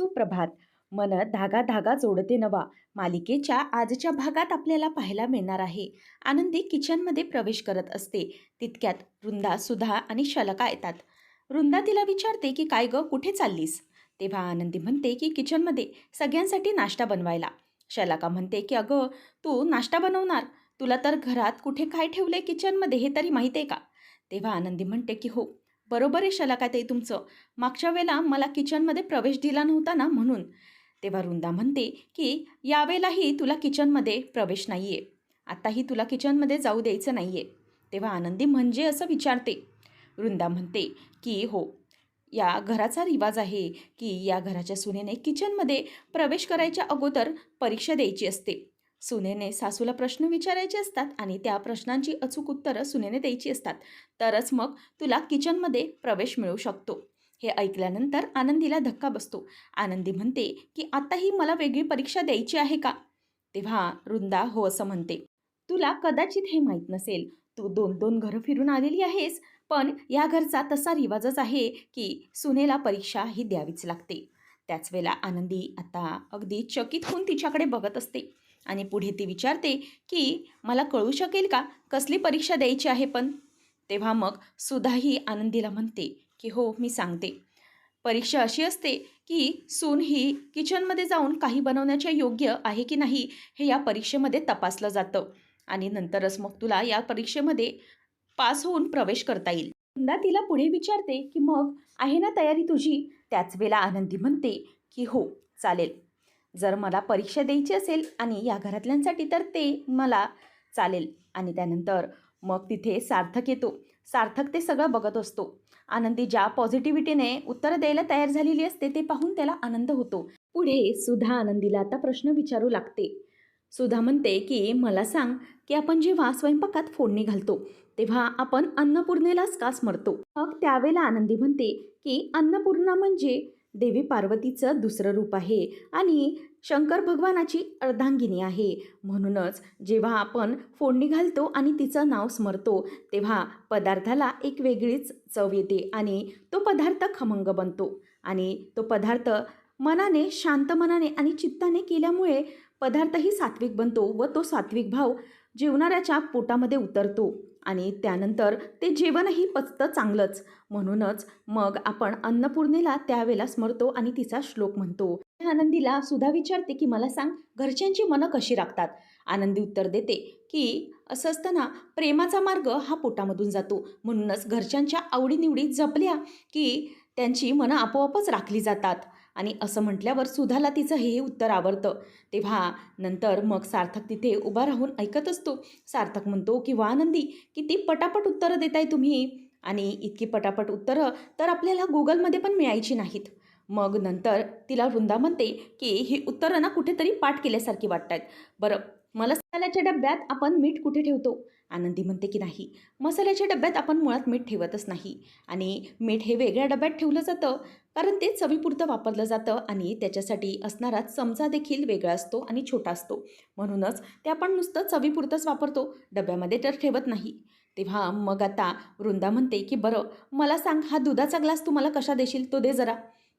सुप्रभात. मन धागा धागा जोडते नवा. मालिकेच्या आजच्या भागात आपल्याला पाहायला मिळणार आहे. आनंदी किचनमध्ये प्रवेश करत असते. तितक्यात वृंदा सुधा आणि शलका येतात. वृंदा तिला विचारते की काय ग कुठे चाललीस? तेव्हा आनंदी म्हणते की किचनमध्ये सगळ्यांसाठी नाश्ता बनवायला. शलाका म्हणते की अगं तू नाश्ता बनवणार? तुला तर घरात कुठे काय ठेवलंय किचनमध्ये हे तरी माहीत आहे का? तेव्हा आनंदी म्हणते की हो. बरोबर आहे शलाका ताई तुमचं. मागच्या वेळेला मला किचनमध्ये प्रवेश दिला नव्हता ना म्हणून. तेव्हा वृंदा म्हणते की यावेळेलाही तुला किचनमध्ये प्रवेश नाही आहे आत्ताही तुला किचनमध्ये जाऊ द्यायचं नाही आहे तेव्हा आनंदी म्हणजे असं विचारते. वृंदा म्हणते की हो. या घराचा रिवाज आहे की या घराच्या सुनेने किचनमध्ये प्रवेश करायच्या अगोदर परीक्षा द्यायची असते. सुनेने सासूला प्रश्न विचारायचे असतात आणि त्या प्रश्नांची अचूक उत्तरं सुनेने द्यायची असतात. तरच मग तुला किचनमध्ये प्रवेश मिळू शकतो. हे ऐकल्यानंतर आनंदीला धक्का बसतो. आनंदी म्हणते की आताही मला वेगळी परीक्षा द्यायची आहे का? तेव्हा रुंदा हो असं म्हणते. तुला कदाचित हे माहीत नसेल. तू दोन दोन घरं फिरून आलेली आहेस. पण या घरचा तसा रिवाजच आहे की सुनेला परीक्षा ही द्यावीच लागते. त्याच वेळेला आनंदी आता अगदी चकित होऊन तिच्याकडे बघत असते. आणि पुढे ती विचारते की मला कळू शकेल का? कसली परीक्षा द्यायची आहे पण? तेव्हा मग सुधाही आनंदीला म्हणते की हो मी सांगते. परीक्षा अशी असते की सून ही किचनमध्ये जाऊन काही बनवण्याच्या योग्य आहे की नाही हे या परीक्षेमध्ये तपासलं जातं आणि नंतरच मग तुला या परीक्षेमध्ये पास होऊन प्रवेश करता येईल. वृंदा तिला पुढे विचारते की मग आहे ना तयारी तुझी? त्याच वेळेला आनंदी म्हणते की हो चालेल. जर मला परीक्षा द्यायची असेल आणि या घरातल्यांसाठी तर ते मला चालेल. आणि त्यानंतर मग तिथे सार्थक येतो. सार्थक ते सगळं बघत असतो. आनंदी ज्या पॉझिटिव्हिटीने उत्तरं द्यायला तयार झालेली असते ते पाहून त्याला आनंद होतो. पुढे सुधा आनंदीला आता प्रश्न विचारू लागते. सुधा म्हणते की मला सांग की आपण जेव्हा स्वयंपाकात फोडणी घालतो तेव्हा आपण अन्नपूर्णेलाच का स्मरतो? मग त्यावेळेला आनंदी म्हणते की अन्नपूर्णा म्हणजे देवी पार्वतीचं दुसरं रूप आहे आणि शंकर भगवानाची अर्धांगिनी आहे. म्हणूनच जेव्हा आपण फोडणी घालतो आणि तिचं नाव स्मरतो तेव्हा पदार्थाला एक वेगळीच चव येते आणि तो पदार्थ खमंग बनतो. आणि तो पदार्थ मनाने शांत मनाने आणि चित्ताने केल्यामुळे पदार्थही सात्विक बनतो व तो सात्विक भाव जेवणाऱ्याच्या पोटामध्ये उतरतो आणि त्यानंतर ते जेवणही पचतं चांगलंच. म्हणूनच मग आपण अन्नपूर्णेला त्यावेळेला स्मरतो आणि तिचा श्लोक म्हणतो. आनंदीला सुद्धा विचारते की मला सांग घरच्यांची मनं कशी राखतात? आनंदी उत्तर देते की असं असताना प्रेमाचा मार्ग हा पोटामधून जातो. म्हणूनच घरच्यांच्या आवडीनिवडी जपल्या की त्यांची मनं आपोआपच राखली जातात. आणि असं म्हटल्यावर सुधाला तिचं हे उत्तर आवडतं. तेव्हा नंतर मग सार्थक तिथे उभा राहून ऐकत असतो. सार्थक म्हणतो की वा आनंदी किती पटापट उत्तरं देताय तुम्ही. आणि इतकी पटापट उत्तरं तर आपल्याला गुगलमध्ये पण मिळायची नाहीत. मग नंतर तिला वृंदा म्हणते की ही उत्तरं ना कुठेतरी पाठ केल्यासारखी वाटत आहेत बरं मसाल्याच्या डब्यात आपण मीठ कुठे ठेवतो? आनंदी म्हणते की नाही मसाल्याच्या डब्यात आपण मुळात मीठ ठेवतच नाही. आणि मीठ हे वेगळ्या डब्यात ठेवलं जातं कारण ते चवीपुरतं वापरलं जातं आणि त्याच्यासाठी असणारा चमचा देखील वेगळा असतो आणि छोटा असतो. म्हणूनच ते आपण नुसतं चवीपुरतंच वापरतो डब्यामध्ये तर ठेवत नाही. तेव्हा मग आता वृंदा म्हणते की बरं मला सांग हा दुधाचा ग्लास तू मला कशा देशील? तो दे जरा.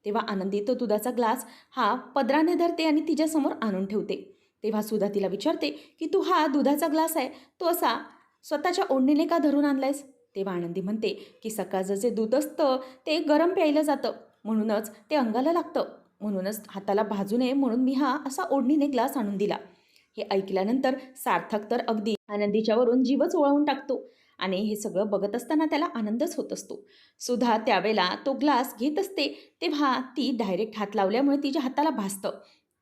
तेव्हा आनंदी तो दुधाचा ग्लास हा पदराने धरते आणि तिच्यासमोर आणून ठेवते. तेव्हा सुद्धा तिला विचारते की तू हा दुधाचा ग्लास आहे तो असा स्वतःच्या ओढणीने का धरून आणलायस? तेव्हा आनंदी म्हणते की सकाळचं जे दूध असतं ते गरम प्यायलं जातं. म्हणूनच ते अंगाला लागतं. म्हणूनच हाताला भाजू नये म्हणून मी हा असा ओढणीने ग्लास आणून दिला. हे ऐकल्यानंतर सार्थक तर अगदी आनंदीच्यावरून जीवच ओळवून टाकतो आणि हे सगळं बघत असताना त्याला आनंदच होत असतो. सुद्धा त्यावेळेला तो ग्लास घेत असते तेव्हा ती डायरेक्ट हात लावल्यामुळे तिच्या हाताला भासतं.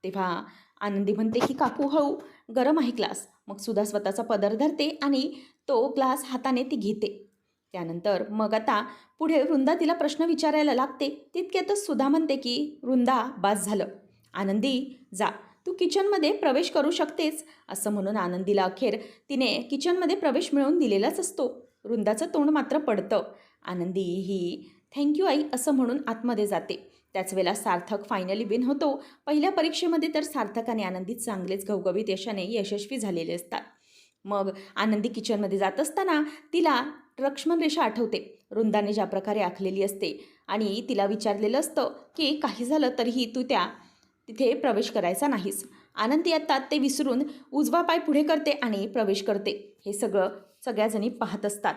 तेव्हा आनंदी म्हणते की काकू हळू गरम आहे ग्लास मग सुद्धा स्वतःचा पदर धरते आणि तो ग्लास हाताने ती घेते. त्यानंतर मग आता पुढे वृंदा तिला प्रश्न विचारायला लागते. तितक्यातच सुधा म्हणते की वृंदा बास झालं. आनंदी जा. तू किचनमध्ये प्रवेश करू शकतेस. असं म्हणून आनंदीला अखेर तिने किचनमध्ये प्रवेश मिळवून दिलेलाच असतो. वृंदाचं तोंड मात्र पडतं. आनंदी ही थँक्यू आई असं म्हणून आतमध्ये जाते. त्याच वेळेला सार्थक फायनली विन होतो. पहिल्या परीक्षेमध्ये तर सार्थक आणि आनंदी चांगलेच घवघवीत यशाने यशस्वी झालेले असतात. मग आनंदी किचनमध्ये जात असताना तिला लक्ष्मण रेषा आठवते. वृंदाने ज्या प्रकारे आखलेली असते आणि तिला विचारलेलं असतं की काही झालं तरीही तू त्या तिथे प्रवेश करायचा नाहीस. आनंदी आता ते विसरून उजवा पाय पुढे करते आणि प्रवेश करते. हे सगळं सगळ्याजणी पाहत असतात.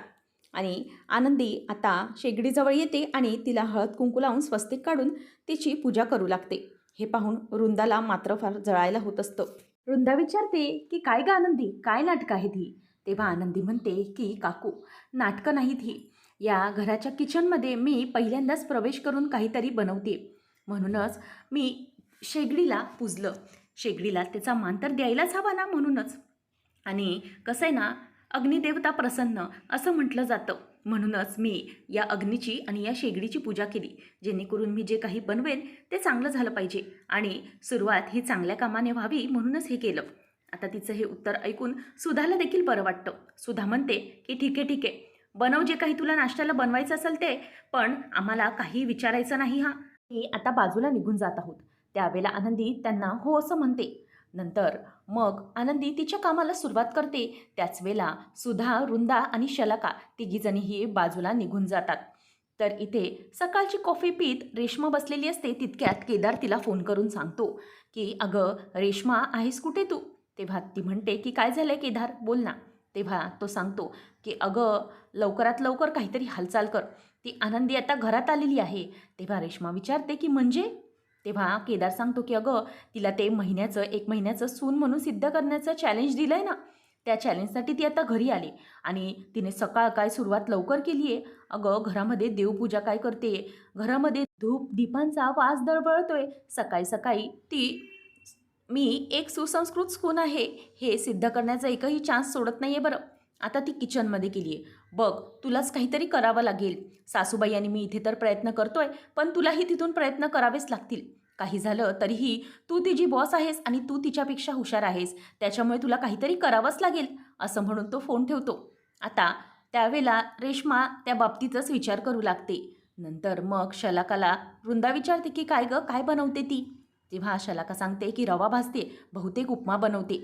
आणि आनंदी आता शेगडीजवळ येते आणि तिला हळद कुंकू लावून स्वस्तिक काढून तिची पूजा करू लागते. हे पाहून वृंदाला मात्र फार जळायला होत असतं. वृंदा विचारते की काय ग आनंदी? काय नाटकं आहेत ही तेव्हा आनंदी म्हणते की काकू नाटकं नाहीत ही. या घराच्या किचनमध्ये मी पहिल्यांदाच प्रवेश करून काहीतरी बनवते. म्हणूनच मी शेगडीला पूजलं. शेगडीला त्याचा मान तर द्यायलाच हवा ना म्हणूनच. आणि कसं आहे ना अग्निदेवता प्रसन्न असं म्हटलं जातं. म्हणूनच मी या अग्नीची आणि या शेगडीची पूजा केली जेणेकरून मी जे काही बनवेन ते चांगलं झालं पाहिजे आणि सुरुवात ही चांगल्या कामाने व्हावी म्हणूनच हे केलं. आता तिचं हे उत्तर ऐकून सुधाला देखील बरं वाटतं. सुधा म्हणते की ठीक आहे ठीक आहे. बनव जे काही तुला नाश्त्याला बनवायचं असेल ते पण आम्हाला काही विचारायचं नाही हा. मी आता बाजूला निघून जात आहोत. त्यावेळेला आनंदी त्यांना हो असं म्हणते. नंतर मग आनंदी तिच्या कामाला सुरुवात करते. त्याच वेळेला सुधा रुंदा आणि शलाका तिघीजणीही बाजूला निघून जातात. तर इथे सकाळची कॉफी पीत रेश्मा बसलेली असते. तितक्यात केदार तिला फोन करून सांगतो की अगं रेश्मा आहेस कुठे तू? तेव्हा ती म्हणते की काय झालंय केदार? बोल ना. तेव्हा तो सांगतो की अगं लवकरात लवकर काहीतरी हालचाल कर. ती आनंदी आता घरात आलेली आहे. तेव्हा रेश्मा विचारते की म्हणजे? तेव्हा केदार सांगतो की अगं तिला ते महिन्याचं एक महिन्याचं सून म्हणून सिद्ध करण्याचं चॅलेंज दिलं आहे ना. त्या चॅलेंजसाठी ती आता घरी आली आणि तिने सकाळ काय सुरुवात लवकर केली आहे? अगं घरामध्ये देवपूजा काय करते? घरामध्ये धूप दीपांचा वास दळबळतोय. सकाळी सकाळी ती मी एक सुसंस्कृत स्कून आहे. हे सिद्ध करण्याचा एकही चान्स सोडत नाही आहे बरं. आता ती किचनमध्ये केली आहे. बघ तुलाच काहीतरी करावं लागेल. सासूबाई आणि मी इथे तर प्रयत्न करतोय पण तुलाही तिथून प्रयत्न करावेच लागतील. काही झालं तरीही तू तिची बॉस आहेस आणि तू तिच्यापेक्षा हुशार आहेस त्याच्यामुळे तुला काहीतरी करावंच लागेल असं म्हणून तो फोन ठेवतो. आता त्यावेळेला रेश्मा त्या बाबतीतच विचार करू लागते. नंतर मग शलाकाला वृंदा विचारते की काय गं काय बनवते ती? तेव्हा शलाका सांगते की रवा भाजते बहुतेक उपमा बनवते.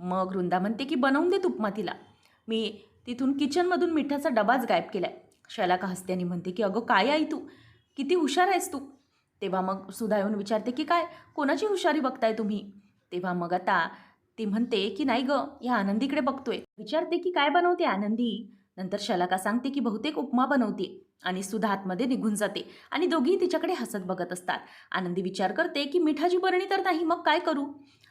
मग वृंदा म्हणते की बनवून देत उपमा तिला. मी तिथून किचनमधून मिठाचा डबाच गायब केलाय. शलाका हसते आणि म्हणते की अगं काय आई तू? किती हुशार आहेस तू. तेव्हा मग सुधा येऊन विचारते की काय? कोणाची हुशारी बघताय तुम्ही? तेव्हा मग आता ती म्हणते की नाही गं या आनंदीकडे बघतोय. विचारते की काय बनवते आनंदी? नंतर शलाका सांगते की बहुतेक उपमा बनवते. आणि सुधा आतमध्ये निघून जाते आणि दोघीही तिच्याकडे हसत बघत असतात. आनंदी विचार करते की मिठाची बरणी तर नाही मग काय करू?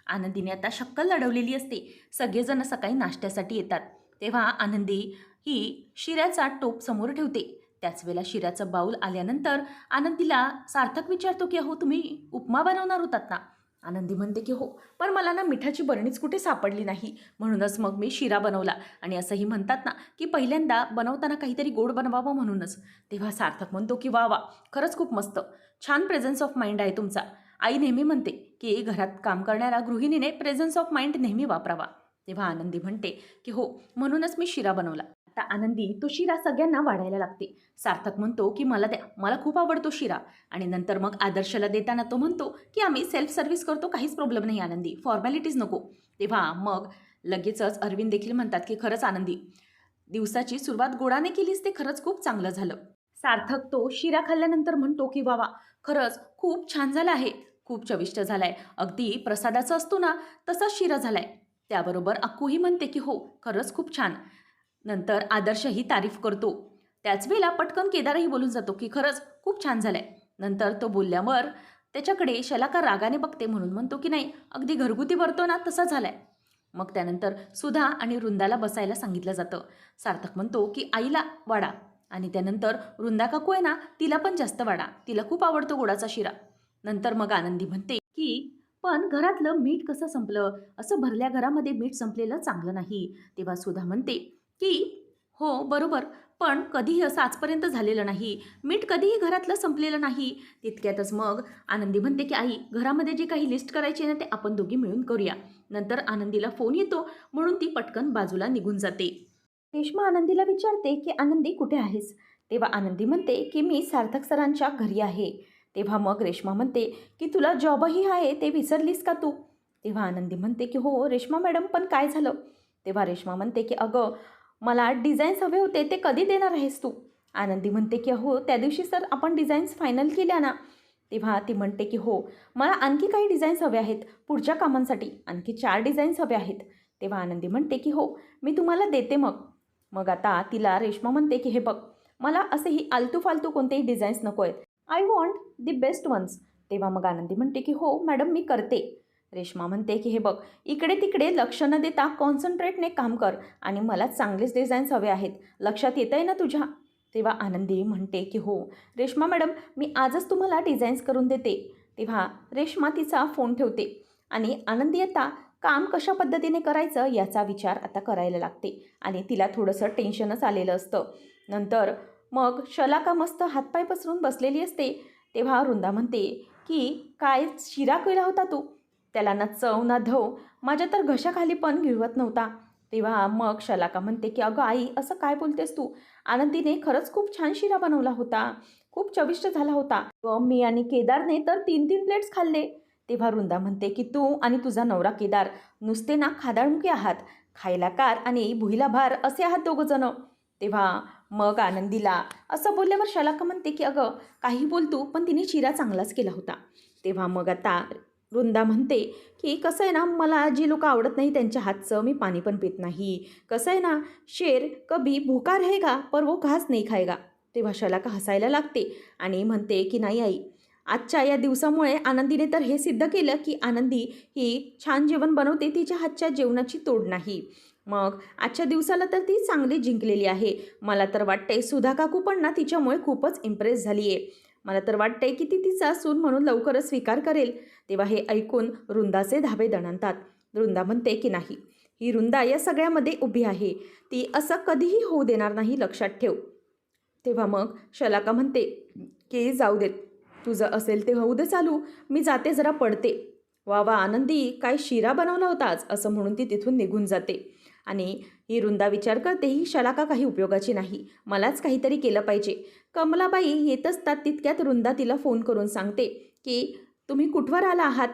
आनंदीने आता शक्कल लढवलेली असते. सगळेजण सकाळी नाश्त्यासाठी येतात. तेव्हा आनंदी ही शिऱ्याचा टोप समोर ठेवते. त्याच वेळेला शिऱ्याचं बाऊल आल्यानंतर आनंदीला सार्थक विचारतो की अहो तुम्ही उपमा बनवणार होतात ना? आनंदी म्हणते की हो पण मला ना मिठाची बरणीच कुठे सापडली नाही. म्हणूनच मग मी शिरा बनवला. आणि असंही म्हणतात ना की पहिल्यांदा बनवताना काहीतरी गोड बनवावं म्हणूनच. तेव्हा सार्थक म्हणतो की वा वा खरंच खूप मस्त. छान प्रेझन्स ऑफ माइंड आहे तुमचा. आई नेहमी म्हणते की घरात काम करणाऱ्या गृहिणीने प्रेझन्स ऑफ माइंड नेहमी वापरावा. तेव्हा आनंदी म्हणते की हो म्हणूनच मी शिरा बनवला. आता आनंदी तो शिरा सगळ्यांना वाढायला लागते. सार्थक म्हणतो की मला द्या मला खूप आवडतो शिरा. आणि नंतर मग आदर्शला देताना तो म्हणतो की आम्ही सेल्फ सर्व्हिस करतो काहीच प्रॉब्लेम नाही आनंदी फॉर्मॅलिटीज नको. तेव्हा मग लगेचच अरविंद देखील म्हणतात की खरंच आनंदी दिवसाची सुरुवात गोडाने केलीच ते खरंच खूप चांगलं झालं. सार्थक तो शिरा खाल्ल्यानंतर म्हणतो की बाबा खरंच खूप छान झालं आहे. खूप चविष्ट झालाय. अगदी प्रसादाचा असतो ना तसाच शिरा झालाय. त्याबरोबर अक्कूही म्हणते की हो खरंच खूप छान. नंतर आदर्शही तारीफ करतो. त्याच वेळेला पटकन केदारही बोलून जातो की खरंच खूप छान झालंय. नंतर तो बोलल्यावर त्याच्याकडे शलाका रागाने बघते म्हणून म्हणतो की नाही अगदी घरगुती भरतो ना तसा झालाय. मग त्यानंतर सुधा आणि वृंदाला बसायला सांगितलं जातं. सार्थक म्हणतो की आईला वाडा. आणि त्यानंतर वृंदा काकू आहे ना तिला पण जास्त वाडा. तिला खूप आवडतो गोडाचा शिरा. नंतर मग आनंदी म्हणते की पण घरातलं मीठ कसं संपलं? असं भरल्या घरामध्ये मीठ संपलेलं चांगलं नाही. तेव्हा सुधा म्हणते की हो बरोबर पण कधीही असं आजपर्यंत झालेलं नाही. मीठ कधीही घरातलं संपलेलं नाही. तितक्यातच मग आनंदी म्हणते की आई घरामध्ये जे काही लिस्ट करायची ना ते आपण दोघी मिळून करूया. नंतर आनंदीला फोन येतो म्हणून ती पटकन बाजूला निघून जाते. रेश्मा आनंदीला विचारते की आनंदी कुठे आहेस? तेव्हा आनंदी म्हणते की मी सार्थक सरांच्या घरी आहे. तेव्हा मग रेश्मा म्हणते की तुला जॉबही आहे ते विसरलीस का तू? तेव्हा आनंदी म्हणते की हो रेश्मा मॅडम पण काय झालं? तेव्हा रेश्मा म्हणते की अगं मला डिझाईन्स हवे होते ते कधी देणार आहेस तू? आनंदी म्हणते की हो त्या दिवशी सर आपण डिझाईन्स फायनल केल्या ना. तेव्हा ती म्हणते की हो मला आणखी काही डिझाईन्स हवे आहेत पुढच्या कामांसाठी आणखी चार डिझाईन्स हवे आहेत. तेव्हा आनंदी म्हणते की हो मी तुम्हाला देते मग. मग आता तिला रेश्मा म्हणते की हे बघ मला असेही आलतू फालतू कोणतेही डिझाईन्स नको आहेत. I want the best ones तेव्हा मग आनंदी म्हणते की हो मॅडम मी करते. रेश्मा म्हणते की हे बघ इकडे तिकडे लक्ष न देता कॉन्सन्ट्रेटने काम कर आणि मला चांगलेच डिझाईन्स हवे आहेत. लक्षात येत आहे ना तुझ्या? तेव्हा आनंदी म्हणते की हो. रेश्मा मॅडम मी आजच तुम्हाला डिझाईन्स करून देते. तेव्हा रेश्मा तिचा फोन ठेवते आणि आनंदी आता काम कशा पद्धतीने करायचं याचा विचार आता करायला लागते. आणि तिला थोडंसं टेन्शनच आलेलं असतं. नंतर मग शलाका मस्त हातपाय पसरून बसलेली असते तेव्हा वृंदा म्हणते की काय शिरा केला होता तू? त्याला ना चव ना धव माझ्या तर घशाखाली पण गिळवत नव्हता. तेव्हा मग शलाका म्हणते की अगं आई असं काय बोलतेस तू? आनंदीने खरंच खूप छान शिरा बनवला होता. खूप चविष्ट झाला होता. व मी आणि केदारने तर तीन तीन प्लेट्स खाल्ले. तेव्हा वृंदा म्हणते की तू आणि तुझा नवरा केदार नुसते ना खादाळमुखी आहात. खायला कार आणि भुईला भार असे आहात दोघंजणं तेव्हा मग आनंदीला असं बोलल्यावर शलाका म्हणते की अगं काही बोलतो पण तिने शिरा चांगलाच केला होता. तेव्हा मग आता वृंदा म्हणते की कसं आहे ना मला जी लोक आवडत नाही त्यांच्या हातचं मी पाणी पण पित नाही. कसं आहे ना शेर कभी भुका रहेगा पर वो घास नाही खायगा तेव्हा शलाका हसायला लागते आणि म्हणते की नाही आई आजच्या या दिवसामुळे आनंदीने तर हे सिद्ध केलं की आनंदी ही छान जेवण बनवते तिच्या हातच्या जेवणाची तोड नाही. मग आजच्या दिवसाला तर ती चांगली जिंकलेली आहे. मला तर वाटतंय सुधा काकू पण ना तिच्यामुळे खूपच इम्प्रेस झाली आहे मला तर वाटतंय की ती तिचा सून म्हणून लवकरच स्वीकार करेल. तेव्हा हे ऐकून वृंदाचे धाबे दणाणतात. वृंदा म्हणते की नाही ही रुंदा या सगळ्यामध्ये उभी आहे. ती असं कधीही होऊ देणार नाही लक्षात ठेव. तेव्हा मग शलाका म्हणते की जाऊ देत तुझं असेल ते होऊ दे चालू. मी जाते जरा पडते. वा वा आनंदी काय शिरा बनवला होताच असं म्हणून ती तिथून निघून जाते. आणि ही वृंदा विचार करते ही शलाका काही उपयोगाची नाही. मलाच काहीतरी केलं पाहिजे. कमलाबाई येत असतात तितक्यात वृंदा तिला फोन करून सांगते की तुम्ही कुठवर आला आहात?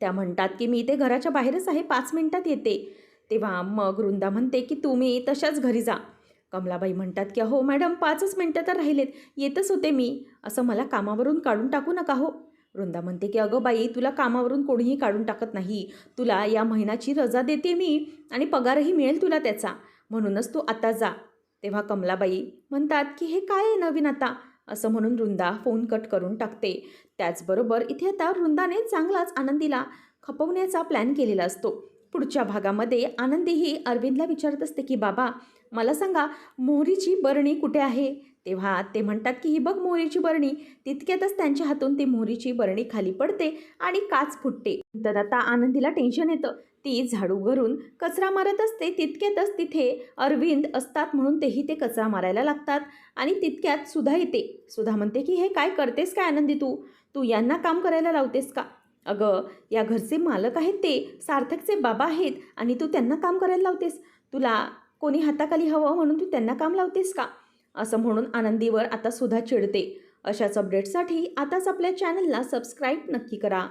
त्या म्हणतात की मी इथे घराच्या बाहेरच आहे पाच मिनिटात येते. तेव्हा मग वृंदा म्हणते की तुम्ही तशाच घरी जा. कमलाबाई म्हणतात की हो मॅडम पाचच मिनटं तर राहिलेत. येतच होते मी. असं मला कामावरून काढून टाकू नका हो. वृंदा म्हणते की अगं बाई तुला कामावरून कोणीही काढून टाकत नाही. तुला या महिन्याची रजा देते मी आणि पगारही मिळेल तुला त्याचा. म्हणूनच तू आता जा. तेव्हा कमलाबाई म्हणतात की हे काय आहे नवीन आता? असं म्हणून वृंदा फोन कट करून टाकते. त्याचबरोबर इथे आता वृंदाने चांगलाच आनंदीला खपवण्याचा प्लॅन केलेला असतो. पुढच्या भागामध्ये आनंदीही अरविंदला विचारत असते की बाबा मला सांगा मोहरीची बरणी कुठे आहे? तेव्हा ते म्हणतात की ही बघ मोहरीची बरणी. तितक्यातच त्यांच्या हातून ती मोहरीची बरणी खाली पडते आणि काच फुटते. तर आता आनंदीला टेन्शन येतं. ती झाडू घरून कचरा मारत असते. तितक्यातच तिथे अरविंद असतात म्हणून तेही ते कचरा मारायला लागतात आणि तितक्यात सुधा येते. सुधा म्हणते की हे काय करतेस काय आनंदी तू? तू यांना काम करायला लावतेस का? अगं या घरचे मालक आहेत ते. सार्थकचे बाबा आहेत आणि तू त्यांना काम करायला लावतेस. तुला कोणी हाताखाली हवं म्हणून तू त्यांना काम लावतेस का? असं म्हणून आनंदीवर आता सुद्धा चिडते. अशाच अपडेटसाठी आताच आपल्या चॅनलला सबस्क्राईब नक्की करा.